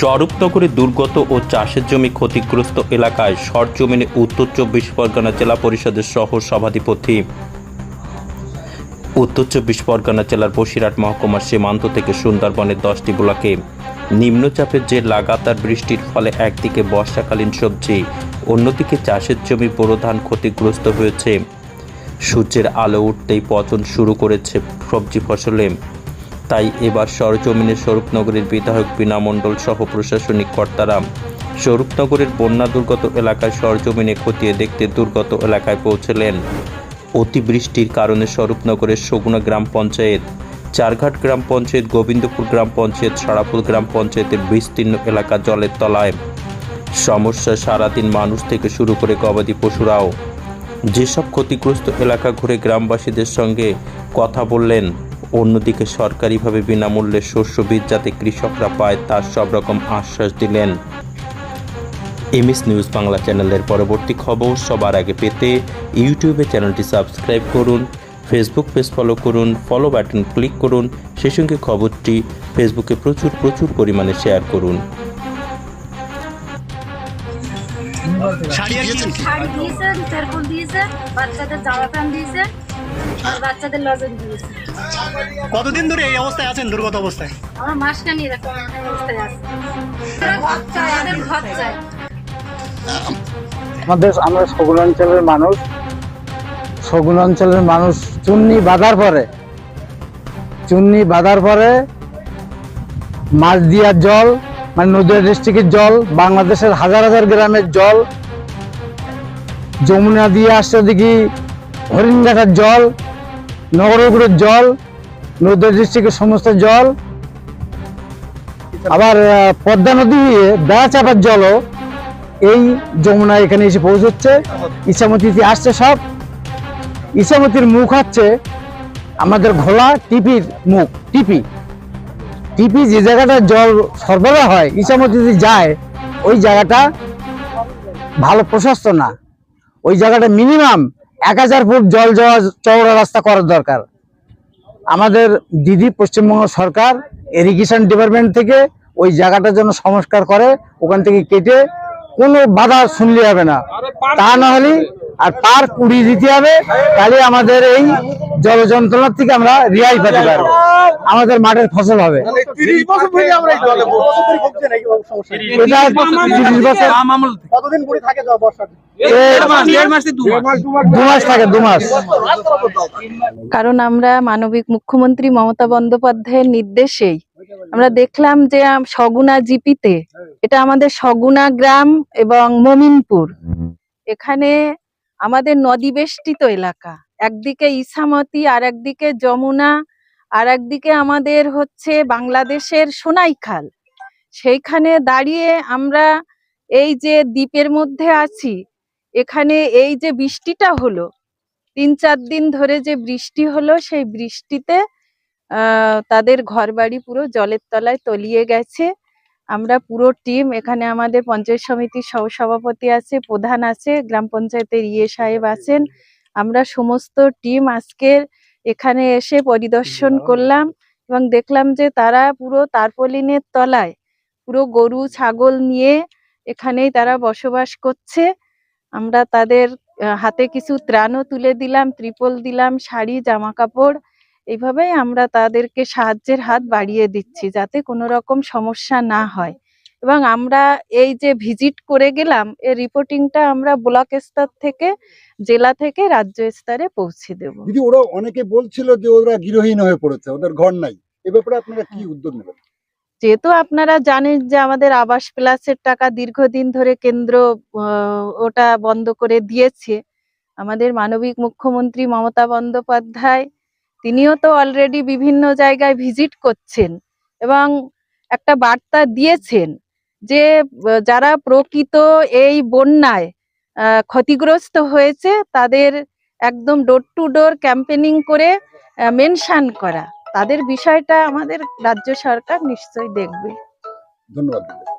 স্বরূপনগরে দুর্গত ও চাষের জমি ক্ষতিগ্রস্ত এলাকায় সরজমিনে উত্তর চব্বিশ পরগনা জেলা পরিষদের সহ সভাধিপতি উত্তর চব্বিশ পরগনা জেলার বসিরহাট মহকুমার সীমান্ত থেকে সুন্দরবনের দশটি ব্লকে নিম্নচাপের যে লাগাতার বৃষ্টির ফলে একদিকে বর্ষাকালীন সবজি, অন্যদিকে চাষের জমি বোরো ধান ক্ষতিগ্রস্ত হয়েছে। সূর্যের আলো উঠতেই পচন শুরু করেছে সবজি ফসলে। তাই এবার সরজমিনে স্বরূপনগরের বিধায়ক বীণা মণ্ডল সহ প্রশাসনিক কর্তারা স্বরূপনগরের বন্যা দুর্গত এলাকায় সরজমিনে খতিয়ে দেখতে দুর্গত এলাকায় পৌঁছলেন। অতিবৃষ্টির কারণে স্বরূপনগরের সগুনা গ্রাম পঞ্চায়েত, চারঘাট গ্রাম পঞ্চায়েত, গোবিন্দপুর গ্রাম পঞ্চায়েত, সারাপুর গ্রাম পঞ্চায়েতের বিস্তীর্ণ এলাকা জলের তলায়। সমস্যা সারাদিন মানুষ থেকে শুরু করে গবাদি পশুরাও। যেসব ক্ষতিগ্রস্ত এলাকা ঘুরে গ্রামবাসীদের সঙ্গে কথা বললেন অন্যদিকে সরকারিভাবে বিনামূল্যে শস্য বীজ যাতে কৃষকরা পায় তার সব রকম আশ্বাস দিলেন। এমএস নিউজ বাংলা চ্যানেলের পরবর্তী খবর সবার আগে পেতে ইউটিউবে চ্যানেলটি সাবস্ক্রাইব করুন ফেসবুক পেজ ফলো করুন ফলো বাটন ক্লিক করুন সেই সঙ্গে খবরটি ফেসবুকে প্রচুর প্রচুর পরিমাণে শেয়ার করুন। শাড়ি দিয়েছেন বাচ্চাদের জামা প্যান্ট দিয়েছেন আর বাচ্চাদের লজেন দিয়েছেন কতদিন ধরে এই অবস্থায় আছেন দুর্গত অবস্থায়? আমার মাসখানি এরকম অবস্থায় আছে। ঘর চাই আমাদের ঘর চাই। আমাদের আমরা সগুন অঞ্চলের মানুষ। সগুন অঞ্চলের মানুষ চুন্নি বাঁধার পরে চুন্নি বাঁধার পরে মাছ দিয়ার জল মানে নদীয়া ডিস্ট্রিক্টের জল বাংলাদেশের হাজার হাজার গ্রামের জল যমুনা দিয়ে আসছে দেখি হরিণঘাটার জল নগরগুলোর জল নদীয়া ডিস্ট্রিক্টের সমস্ত জল, আবার পদ্মা নদী দিয়ে বেড়া চাপার জলও এই যমুনা এখানে এসে পৌঁছচ্ছে। ইসামতিতে আসছে সব। ইসামতির মুখ হচ্ছে আমাদের ঘোলা টিপির মুখ, টিপি। টিপি যে জায়গাটা জল সরবরাহ হয় ইসামতিতে যায়, ওই জায়গাটা ভালো প্রশস্ত না। ওই জায়গাটা মিনিমাম এক হাজার ফুট জল যাওয়া চওড়া রাস্তা করার দরকার। আমাদের দিদি পশ্চিমবঙ্গ সরকার ইরিগেশন ডিপার্টমেন্ট থেকে ওই জায়গাটার জন্য সংস্কার করে, ওখান থেকে কেটে কোনো বাধা শুনলে হবে না। তা না হলে আর পার কুড়িয়ে দিতে হবে তাহলে আমাদের এই জল যন্ত্রণার থেকে আমরা রেহাই পেতে পারব। আমাদের মাঠের ফসল হবে। কারণ আমরা মানবিক মুখ্যমন্ত্রী মমতা বন্দ্যোপাধ্যায়ের নির্দেশেই আমরা দেখলাম যে আম- সগুনা জিপিতে এটা আমাদের সগুনা গ্রাম এবং মমিনপুর। এখানে আমাদের নদী বেষ্টিত এলাকা। একদিকে ইসামতি আর একদিকে যমুনা আর একদিকে আমাদের হচ্ছে বাংলাদেশের সোনাইখাল। সেইখানে দাঁড়িয়ে আমরা এই যে দ্বীপের মধ্যে আছি, এখানে এই যে বৃষ্টিটা হলো, তিন চার দিন ধরে যে বৃষ্টি হলো, সেই বৃষ্টিতে তাদের ঘরবাড়ি পুরো জলের তলায় তলিয়ে গেছে। আমরা পুরো টিম এখানে আমাদের পঞ্চায়েত সমিতির সহসভাপতি আছে প্রধান আছে গ্রাম পঞ্চায়েতের ইয়ে সাহেব আছেন। আমরা সমস্ত টিম আজকে এখানে এসে পরিদর্শন করলাম এবং দেখলাম যে তারা পুরো তারপলিনের তলায় পুরো গরু ছাগল নিয়ে এখানেই তারা বসবাস করছে। আমরা তাদের হাতে কিছু ত্রাণও তুলে দিলাম ত্রিপল দিলাম শাড়ি জামা কাপড় এইভাবেই আমরা তাদেরকে সাহায্যের হাত বাড়িয়ে দিচ্ছি যাতে কোনো রকম সমস্যা না হয়। এবং আমরা এই যে ভিজিট করে গেলাম এর রিপোর্টিংটা আমরা ব্লক স্তর থেকে জেলা থেকে রাজ্য স্তরে পৌঁছে দেব। দিদি ওরা অনেকে বলছিল যে ওরা গৃহহীন হয়ে পড়েছে ওদের ঘর নাই। এ ব্যাপারে আপনারা কি উদ্যোগ নেবেন? যেহেতু আপনারা জানেন যে আমাদের আবাস প্লাসের টাকা দীর্ঘদিন ধরে কেন্দ্র ওটা বন্ধ করে দিয়েছে আমাদের মানবিক মুখ্যমন্ত্রী মমতা বন্দ্যোপাধ্যায় তিনিও তো অলরেডি বিভিন্ন জায়গায় ভিজিট করছেন এবং একটা বার্তা দিয়েছেন যে যারা প্রকৃত এই বন্যায় ক্ষতিগ্রস্ত হয়েছে তাদের একদম ডোর টু ডোর ক্যাম্পেনিং করে মেনশন করা। তাদের বিষয়টা আমাদের রাজ্য সরকার নিশ্চয়ই দেখবে। ধন্যবাদ।